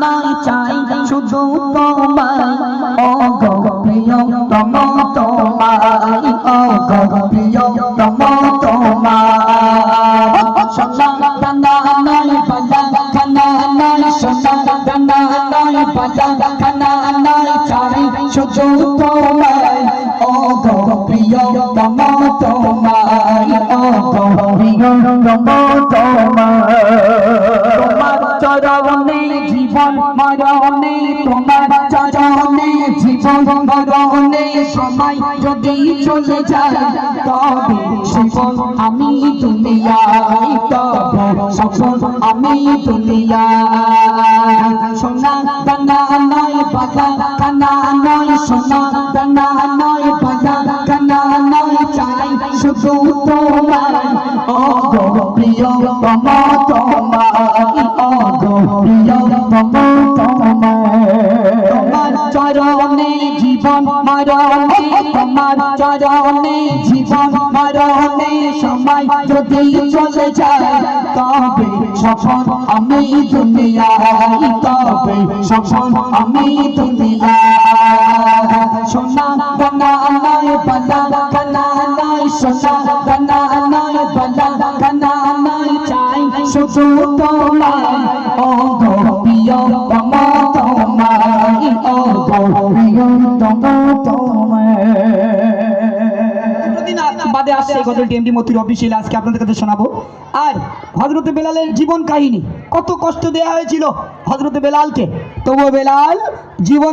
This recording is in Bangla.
নাই চাই শুধু তোমায়। ও গো প্রিয় তম তোমায় ও গো প্রিয় তম তোমায়। সোনা দানা নাই পালা খানা নাই সোনা দানা নাই পালা খানা নাই, চাই শুধু তোমায়। ও গো তোমায় ও গো জীবন মরণে তোমার চরণে জীবন মরণে সময় যদি চলে যায়, তবে সফল আমি দুনিয়ায় তবে সফল আমি দুনিয়ায়। সোনা নয় কানা নয় সোনা নয় কানা নয় চাই শুধু তোমার প্রিয় তোমার জীবন মরণে তোমার চরণে, জীবন মরণে সময় যদি চলে যায়, তবে সফল আমি দুনিয়ায়, তবে সফল আমি দুনিয়ায়। সোনা গানা নয় বালা গানা নয় সোনা গানা নয় বালা গানা নয় চাই শুধু তোমায়। ও গো প্রিয় তম বাদে আসছে এই গজলটি এমডি মতির অফিসিয়াল, আজকে আপনাদের কাছে শোনাবো। আর হজরত বেলালের জীবন কাহিনী, কত কষ্ট দেয়া হয়েছিল হজরত বেলালকে। তবুও বেলাল জীবন